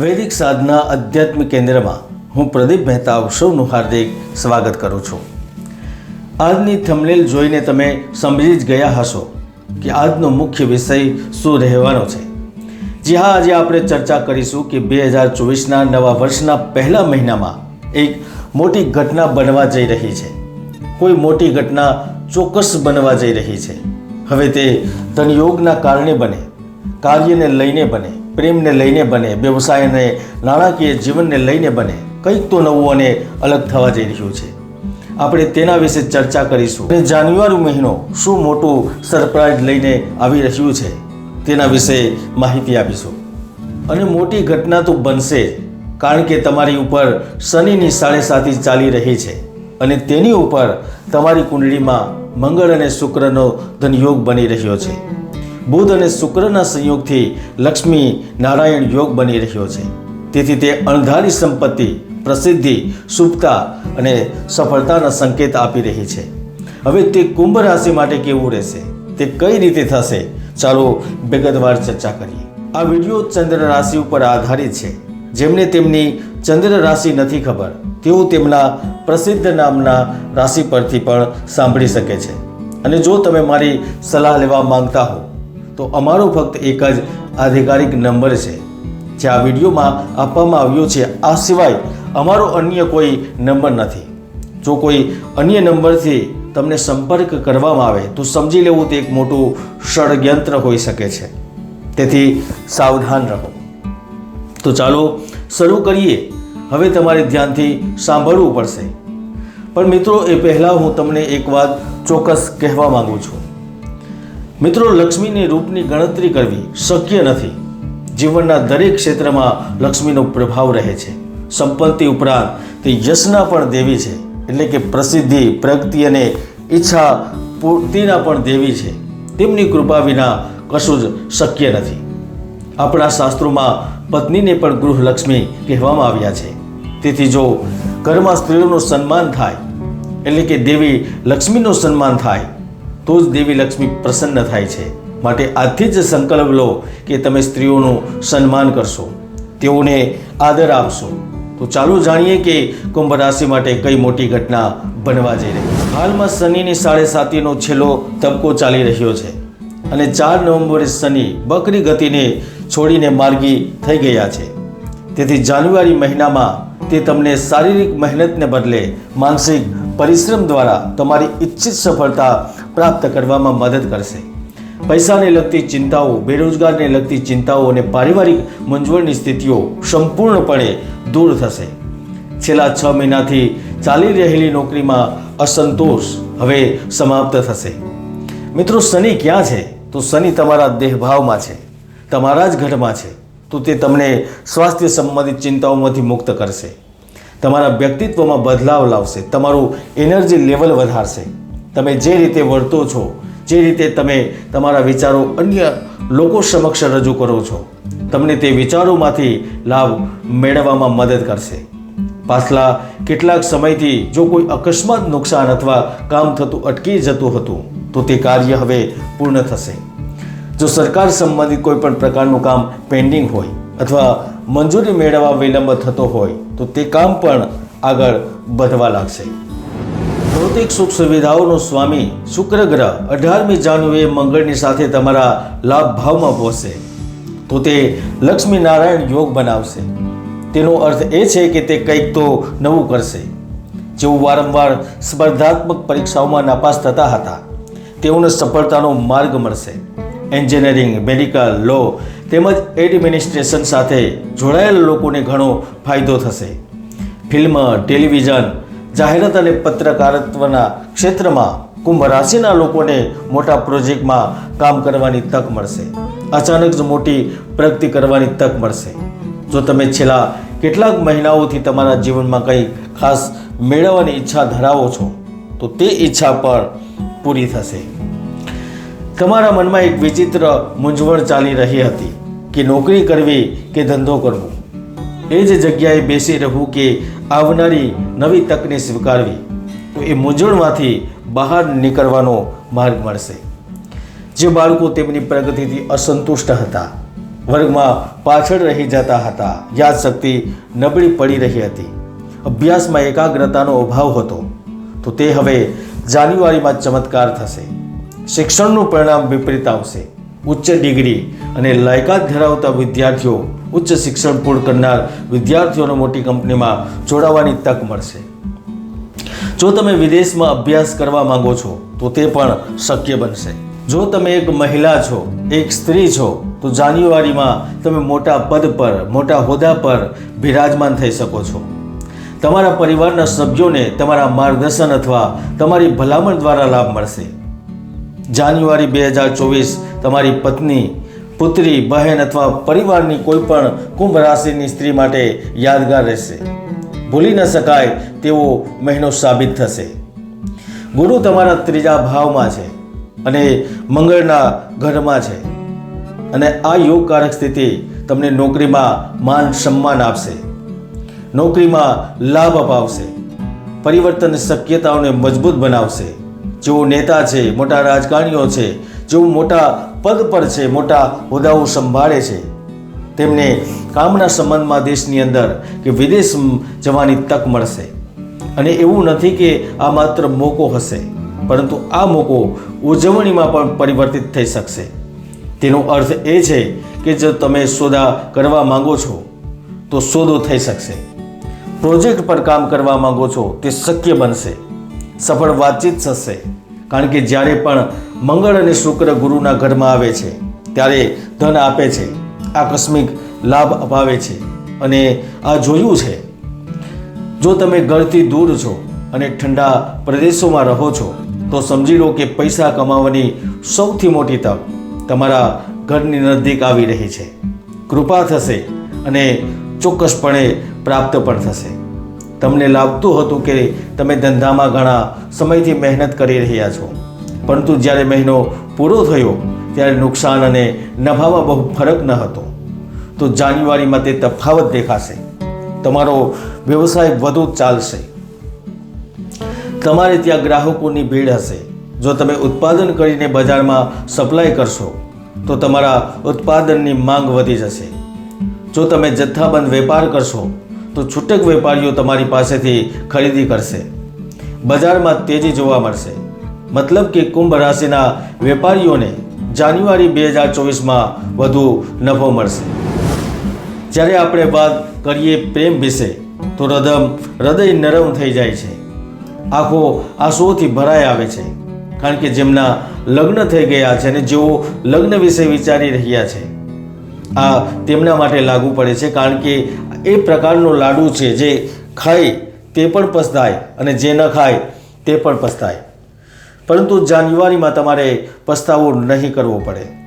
વૈદિક સાધના આધ્યાત્મિક કેન્દ્રમાં હું પ્રદીપ મહેતા સૌનું હાર્દિક સ્વાગત કરું છું. આજની થમલેલ જોઈને તમે સમજી જ ગયા હશો કે આજનો મુખ્ય વિષય શું રહેવાનો છે. જી હા, આજે આપણે ચર્ચા કરીશું કે બે હજાર ચોવીસના નવા વર્ષના પહેલા મહિનામાં એક મોટી ઘટના બનવા જઈ રહી છે. કોઈ મોટી ઘટના ચોક્કસ બનવા જઈ રહી છે. હવે તે ધનયોગના કારણે બને, કાર્યને લઈને બને પ્રેમને લઈને બને, વ્યવસાયને, નાણાકીય જીવનને લઈને બને, કંઈક તો નવું અને અલગ થવા જઈ રહ્યું છે. આપણે તેના વિશે ચર્ચા કરીશું. અને જાન્યુઆરી મહિનો શું મોટું સરપ્રાઇઝ લઈને આવી રહ્યું છે, તેના વિશે માહિતી આપીશું. અને મોટી ઘટના તો બનશે, કારણ કે તમારી ઉપર શનિની સાતી ચાલી રહી છે. અને તેની ઉપર તમારી કુંડળીમાં મંગળ અને શુક્રનો ધનયોગ બની રહ્યો છે. બુધ અને શુક્રના સંયોગથી લક્ષ્મી નારાયણ યોગ બની રહ્યો છે. તેથી તે અણધારી સંપત્તિ, પ્રસિદ્ધિ, શુભતા અને સફળતાના સંકેત આપી રહી છે. હવે તે કુંભ રાશિ માટે કેવું રહેશે? તે કઈ રીતે થશે? ચાલો વિગતવાર ચર્ચા કરીએ. આ વીડિયો ચંદ્ર રાશિ ઉપર આધારિત છે. જેમને તેમની ચંદ્ર રાશિ નથી ખબર, તેઓ તેમના પ્રસિદ્ધ નામના રાશિ પરથી પણ સાંભળી શકે છે. અને જો તમે મારી સલાહ લેવા માંગતા હો તો અમારો ફક્ત એક જ આધિકારિક નંબર છે, જે આ વિડીયોમાં આપવામાં આવ્યો છે. આ સિવાય અમારો અન્ય કોઈ નંબર નથી. જો કોઈ અન્ય નંબરથી તમને સંપર્ક કરવામાં આવે, તો સમજી લેવું તે એક મોટું ષડયંત્ર હોઈ શકે છે. તેથી સાવધાન રહો. તો ચાલો શરૂ કરીએ. હવે તમારે ધ્યાનથી સાંભળવું પડશે. પણ મિત્રો, એ પહેલાં હું તમને એક વાત ચોક્કસ કહેવા માગું છું. મિત્રો, લક્ષ્મીની રૂપની ગણતરી કરવી શક્ય નથી. જીવનના દરેક ક્ષેત્રમાં લક્ષ્મીનો પ્રભાવ રહે છે. સંપત્તિ ઉપરાંત તે યશના પણ દેવી છે. એટલે કે પ્રસિદ્ધિ, પ્રગતિ અને ઈચ્છા પૂર્તિના પણ દેવી છે. તેમની કૃપા વિના કશું જ શક્ય નથી. આપણા શાસ્ત્રોમાં પત્નીને પણ ગૃહલક્ષ્મી કહેવામાં આવ્યા છે. તેથી જો ઘરમાં સ્ત્રીઓનું સન્માન થાય, એટલે કે દેવી લક્ષ્મીનું સન્માન થાય તો જ દેવી લક્ષ્મી પ્રસન્ન થાય છે. માટે આજથી જ સંકલ્પ લો કે તમે સ્ત્રીઓનું સન્માન કરશો, તેઓને આદર આપશો. તો ચાલો જાણીએ કે કુંભ રાશિ માટે કઈ મોટી ઘટના બનવા જઈ રહી. હાલમાં શનિની સાડે સાતીનો છેલ્લો તબકો ચાલી રહ્યો છે અને ચાર નવેમ્બરે શનિ બકરી ગતિને છોડીને માર્ગી થઈ ગયા છે. તેથી જાન્યુઆરી મહિનામાં તે તમને શારીરિક મહેનતને બદલે માનસિક પરિશ્રમ દ્વારા તમારી ઈચ્છિત સફળતા પ્રાપ્ત કરવામાં મદદ કરશે. પૈસાને લગતી ચિંતાઓ, બેરોજગારને લગતી ચિંતાઓ અને પારિવારિક મૂંઝવણની સ્થિતિઓ સંપૂર્ણપણે દૂર થશે. છેલ્લા છ મહિનાથી ચાલી રહેલી નોકરીમાં અસંતોષ હવે સમાપ્ત થશે. મિત્રો, શનિ ક્યાં છે? તો શનિ તમારા દેહભાવમાં છે. તમારા જ ઘરમાં છે. તો તે તમને સ્વાસ્થ્ય સંબંધિત ચિંતાઓમાંથી મુક્ત કરશે. તમારા વ્યક્તિત્વમાં બદલાવ લાવશે, તમારું એનર્જી લેવલ વધારશે. તમે જે રીતે વર્તો છો, જે રીતે તમે તમારા વિચારો અન્ય લોકો સમક્ષ રજૂ કરો છો, તમને તે વિચારોમાંથી લાભ મેળવવામાં મદદ કરશે. પાછલા કેટલાક સમયથી જો કોઈ અકસ્માત, નુકસાન અથવા કામ થતું અટકી જતું હતું, તો તે કાર્ય હવે પૂર્ણ થશે. જો સરકાર સંબંધિત કોઈ પણ પ્રકારનું કામ પેન્ડિંગ હોય અથવા મંજૂરી મેળવવા વિલંબ થતો હોય તો તે કામ પણ આગળ વધવા લાગશે. ભૌતિક સુખ સુવિધાઓનો સ્વામી શુક્ર ગ્રહ અઢારમી જાન્યુએ મંગળની સાથે તમારા લાભ ભાવમાં પહોંચશે. તો તે લક્ષ્મી નારાયણ યોગ બનાવશે. તેનો અર્થ એ છે કે તે કંઈક તો નવું કરશે. જેઓ વારંવાર સ્પર્ધાત્મક પરીક્ષાઓમાં નાપાસ થતા હતા, તેઓને સફળતાનો માર્ગ મળશે. એન્જિનિયરિંગ, મેડિકલ, લો તેમજ એડમિનિસ્ટ્રેશન સાથે જોડાયેલા લોકોને ઘણો ફાયદો થશે. ફિલ્મ, ટેલિવિઝન, જાહેરાત અને પત્રકારત્વના ક્ષેત્રમાં કુંભ રાશિના લોકોને મોટા પ્રોજેક્ટમાં કામ કરવાની તક મળશે. અચાનક જ મોટી પ્રગતિ કરવાની તક મળશે. જો તમે છેલ્લા કેટલાક મહિનાઓથી તમારા જીવનમાં કંઈ ખાસ મેળવવાની ઈચ્છા ધરાવો છો, તો તે ઈચ્છા પણ પૂરી થશે. તમારા મનમાં એક વિચિત્ર મૂંઝવણ ચાલી રહી હતી. કે નોકરી કરવી કે ધંધો કરવો. એ જ જગ્યાએ બેસી રહેવું કે આવનારી નવી તકને સ્વીકારવી. તો એ મૂંઝવણમાંથી બહાર નીકળવાનો માર્ગ મળશે. જે બાળકો તેમની પ્રગતિથી અસંતુષ્ટ હતા, વર્ગમાં પાછળ રહી જતા હતા, યાદશક્તિ નબળી પડી રહી હતી. અભ્યાસમાં એકાગ્રતાનો અભાવ હતો. તો તે હવે જાન્યુઆરીમાં ચમત્કાર થશે. શિક્ષણનું પરિણામ વિપરીત આવશે. ઉચ્ચ ડિગ્રી અને લાયકાત ધરાવતા વિદ્યાર્થીઓ ઉચ્ચ શિક્ષણ પૂર્ણ કરનાર વિદ્યાર્થીઓને મોટી કંપનીમાં જોડાવાની તક મળશે. જો તમે વિદેશમાં અભ્યાસ કરવા માંગો છો, તો તે પણ શક્ય બનશે. જો તમે એક મહિલા છો, એક સ્ત્રી છો, તો જાન્યુઆરીમાં તમે મોટા પદ પર, મોટા હોદ્દા પર બિરાજમાન થઈ શકો છો. તમારા પરિવારના સભ્યોને તમારા માર્ગદર્શન અથવા તમારી ભલામણ દ્વારા લાભ મળશે. જાન્યુઆરી બે હજાર ચોવીસ તમારી પત્ની, પુત્રી, બહેન અથવા પરિવારની કોઈ પણ કુંભ રાશિની સ્ત્રી માટે યાદગાર રહેશે. ભૂલી ન શકાય તેવો મહિનો સાબિત થશે. ગુરુ તમારા ત્રીજા ભાવમાં છે અને મંગળના ઘરમાં છે. અને આ યોગકારક સ્થિતિ તમને નોકરીમાં માન સન્માન આપશે. નોકરીમાં લાભ અપાવશે. પરિવર્તન શક્યતાઓને મજબૂત બનાવશે. જેઓ નેતા છે, મોટા રાજકારણીઓ છે, જેઓ મોટા પદ પર છે, મોટા હોદ્દાઓ સંભાળે છે. તેમને કામના સંબંધમાં દેશની અંદર કે વિદેશ જવાની તક મળશે. અને એવું નથી કે આ માત્ર મોકો હશે, પરંતુ આ મોકો ઉજવણીમાં પણ પરિવર્તિત થઈ શકશે. તેનો અર્થ એ છે કે જો તમે સોદા કરવા માંગો છો, તો સોદો થઈ શકશે. પ્રોજેક્ટ પર કામ કરવા માંગો છો, તે શક્ય બનશે. સફળ વાતચીત થશે. કારણ કે જ્યારે પણ મંગળ અને શુક્ર ગુરુના ઘરમાં આવે છે, ત્યારે ધન આપે છે, આકસ્મિક લાભ અપાવે છે. અને આ જોયું છે. જો તમે ઘરથી દૂર છો અને ઠંડા પ્રદેશોમાં રહો છો, તો સમજી લો કે પૈસા કમાવાની સૌથી મોટી તક તમારા ઘરની નજીક આવી રહી છે. કૃપા થશે અને ચોક્કસપણે પ્રાપ્ત પણ થશે. તમને લાગતું હતું કે તમે ધંધામાં ઘણા સમયથી મહેનત કરી રહ્યા છો. પરંતુ જ્યારે મહિનો પૂરો થયો, ત્યારે નુકસાન અને નફામાં બહુ ફરક ન હતો. તો જાન્યુઆરીમાં તે તફાવત દેખાશે. તમારો વ્યવસાય વધુ ચાલશે. તમારે ત્યાં ગ્રાહકોની ભીડ હશે. જો તમે ઉત્પાદન કરીને બજારમાં સપ્લાય કરશો, તો તમારા ઉત્પાદનની માંગ વધી જશે. જો તમે જથ્થાબંધ વેપાર કરશો તો છૂટક વેપારીઓ તમારી પાસેથી ખરીદી કરશે. બજારમાં તેજી જોવા મળશે. મતલબ કે કુંભ રાશિના વેપારીઓને જાન્યુઆરી બે હજાર ચોવીસમાં વધુ નફો મળશે. જ્યારે આપણે વાત કરીએ પ્રેમ વિશે, તો હૃદય હૃદય નરમ થઈ જાય છે. આંખો આંસુઓથી ભરાઈ આવે છે. કારણ કે જેમના લગ્ન થઈ ગયા છે અને જેઓ લગ્ન વિશે વિચારી રહ્યા છે. આ તેમના માટે લાગુ પડે છે કારણ કે એ પ્રકારનો લાડુ છે જે ખાય તે પણ પસ્તાય અને જે ન ખાય તે પણ પસ્તાય. પરંતુ જાન્યુઆરીમાં તમારે પસ્તાવો નહીં કરવો પડે.